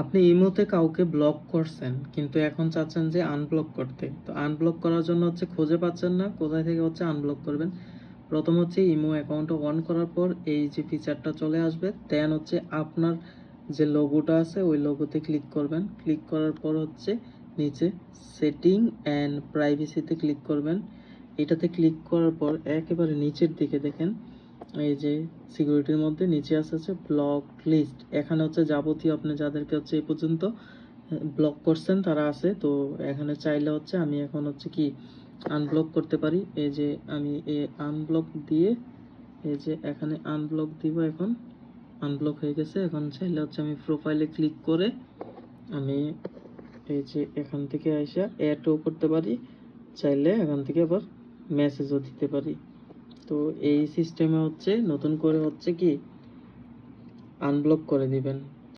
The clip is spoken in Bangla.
আপনি ইমোতে কাউকে ব্লক করছেন, কিন্তু এখন চাচ্ছেন যে আনব্লক করতে। তো আনব্লক করার জন্য হচ্ছে খুঁজে পাচ্ছেন না, কোথায় থেকে হচ্ছে আনব্লক করবেন? প্রথম হচ্ছে ইমো অ্যাকাউন্ট অন করার পর এই যে ফিচারটা চলে আসবে দেন হচ্ছে আপনার যে লোগোটা আছে, ওই লোগোতে ক্লিক করবেন। ক্লিক করার পর হচ্ছে নিচে সেটিং অ্যান্ড প্রাইভেসিতে ক্লিক করবেন। এটাতে ক্লিক করার পর একেবারে নিচের দিকে দেখেন এই যে সিকিউরিটির মধ্যে নিচে আছে হচ্ছে ব্লক লিস্ট এখানে হচ্ছে যাবতীয় আপনি যাদেরকে হচ্ছে এই পর্যন্ত ব্লক করছেন তারা আছে। তো এখানে চাইলে হচ্ছে আমি এখন হচ্ছে কি আনব্লক করতে পারি। এই যে আমি এ আনব্লক দিয়ে, এই যে এখানে আনব্লক দিব এখন। আনব্লক হয়ে গেছে। এখন চাইলে হচ্ছে আমি প্রোফাইলে ক্লিক করে আমি এই যে এখান থেকে আইসা অ্যাডও করতে পারি। চাইলে এখান থেকে আবার মেসেজও দিতে পারি। তো এই সিস্টেমে হচ্ছে নতুন করে হচ্ছে কি আনব্লক করে দিবেন।